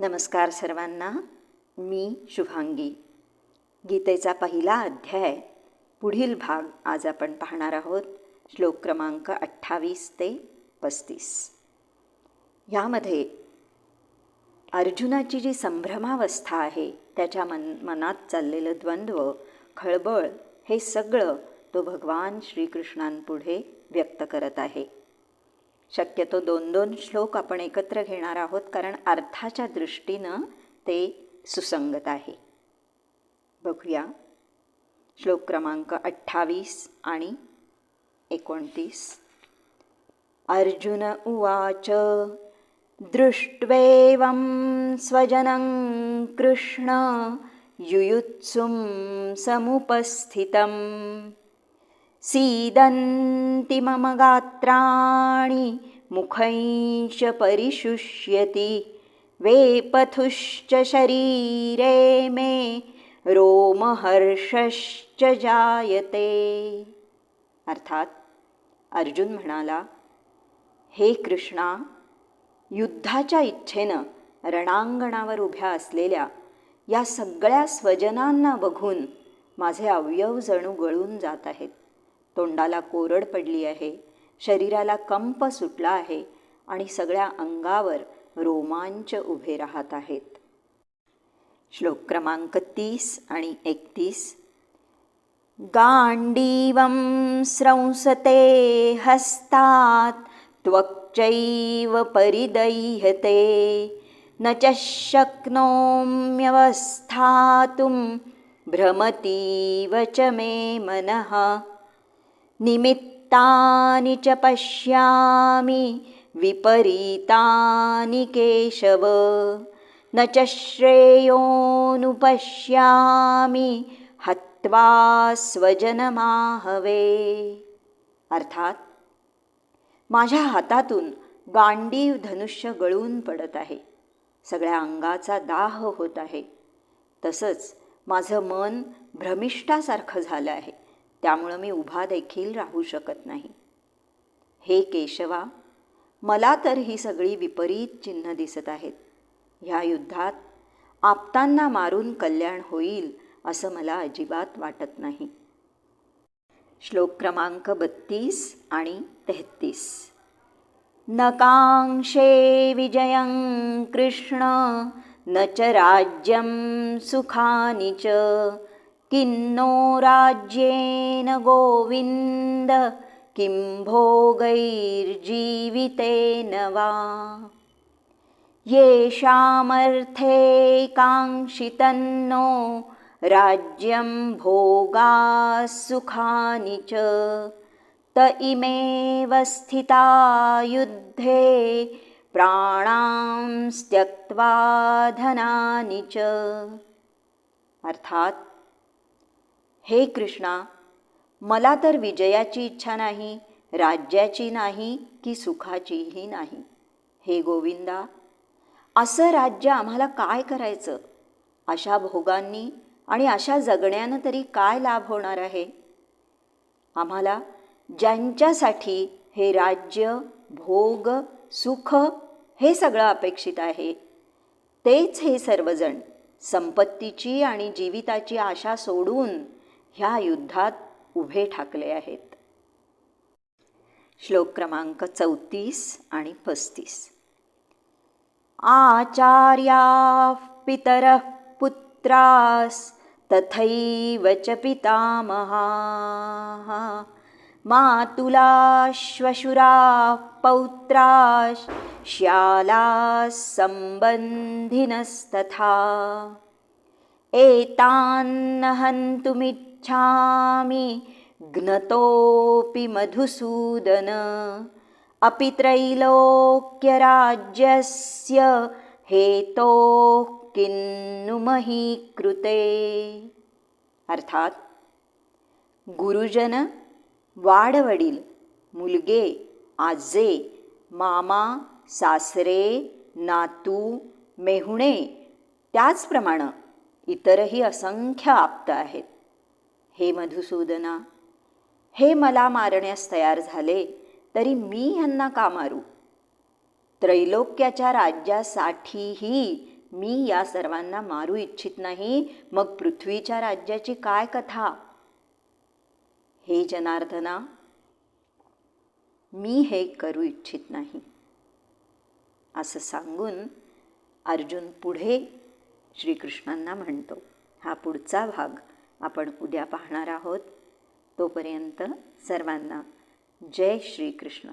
नमस्कार सर्वांना. मी शुभांगी. गीतेचा पहिला अध्याय पुढील भाग आज आपण पाहणार आहोत श्लोक क्रमांक अठ्ठावीस ते पस्तीस. ह्यामध्ये अर्जुनाची जी संभ्रमावस्था आहे त्याच्या मन मनात चाललेलं द्वंद्व खळबळ हे सगळं तो भगवान श्रीकृष्णांपुढे व्यक्त करत आहे. शक्यतो दोन दोन श्लोक आपण एकत्र घेणार आहोत कारण अर्थाच्या दृष्टीनं ते सुसंगत आहे. बघूया. श्लोक क्रमांक अठ्ठावीस आणि एकोणतीस. अर्जुन उवाच दृष्ट्वेवं स्वजनं कृष्ण युयुत्सुं समुपस्थितम्। सीदन्ति मम गात्राणि मुखैश परिशुष्यति वेपथुश्च शरीरे मे रोमहर्षश्च जायते। अर्थात अर्जुन म्हणाला हे कृष्णा युद्धाच्या इच्छेनं रणांगणावर उभ्या असलेल्या या सगळ्या स्वजनांना बघून माझे अवयव जणू गळून जात आहेत. तोंडाला कोरड पडली आहे शरीराला कंप सुटला आहे आणि सगळ्या अंगावर रोमांच उभे राहत आहेत. श्लोक क्रमांक तीस आणि एकतीस. गांडीवं स्रंसते हस्तात् त्वक्चैव परिदह्यते। न च शक्नोम्यवस्थातुं भ्रमतीव च मे मनः। निमित्तानि च पश्यामि विपरीतानि केशव। न च श्रेयोनुपश्यामि हत्वा स्वजनमाहवे। अर्थात माझ्या हातातून गांडीव धनुष्य गळून पडत आहे. सगळ्या अंगाचा दाह होत आहे. तसंच माझं मन भ्रमिष्ठासारखं झालं आहे. त्यामुळं मी उभा देखील राहू शकत नाही. हे केशवा मला तर ही सगळी विपरीत चिन्ह दिसत आहेत. ह्या युद्धात आपतांना मारून कल्याण होईल असं मला अजिबात वाटत नाही. श्लोक क्रमांक बत्तीस आणि तेहत्तीस नकांक्षे विजयं कृष्ण न च राज्यं सुखानि च। किन्नो राज्येन गोविन्द किं भोगैर्जीवितेन वा? येषामर्थे काङ्क्षितन्नो राज्यं भोगाः सुखानि च। त इमेव स्थिता युद्धे प्राणां त्यक्त्वा धनानि च। अर्थात हे कृष्णा मला तर विजयाची इच्छा नाही राज्याची नाही की सुखाचीही नाही. हे गोविंदा असं राज्य आम्हाला काय करायचं? अशा भोगांनी आणि अशा जगण्यानं तरी काय लाभ होणार आहे? आम्हाला ज्यांच्यासाठी हे राज्य भोग सुख हे सगळं अपेक्षित आहे तेच हे सर्वजण संपत्तीची आणि जीविताची आशा सोडून ह्या युद्धात उभे ठाकले आहेत. श्लोक क्रमांक चौतीस आणि पस्तीस. आचार्या पितरः पुत्रास तथैव च पितामहाः। मातुलाश्वशुराः पौत्राश श्यालाः सम्बन्धिनस्तथा। एतान्न हन्तुमिच्छामि घ्नतोऽपि मधुसूदन। अपि त्रैलोक्यराज्यस्य हेतोः किन्नु मही कृते अर्थात गुरुजन वाडवडील मुलगे आजे मामा सासरे नातू मेहुणे त्याचप्रमाणे इतरही असंख्य आप्त आहेत. हे मधुसूदना हे मला मारण्यास तयार झाले तरी मी ह्यांना का मारू? त्रैलोक्याच्या राज्यासाठीही मी या सर्वांना मारू इच्छित नाही मग पृथ्वीच्या राज्याची काय कथा? हे जनार्दना मी हे करू इच्छित नाही. असं सांगून अर्जुन पुढे श्रीकृष्णांना म्हणतो हा पुढचा भाग आपण उद्या पाहणार आहोत. तोपर्यंत सर्वांना जय श्रीकृष्ण.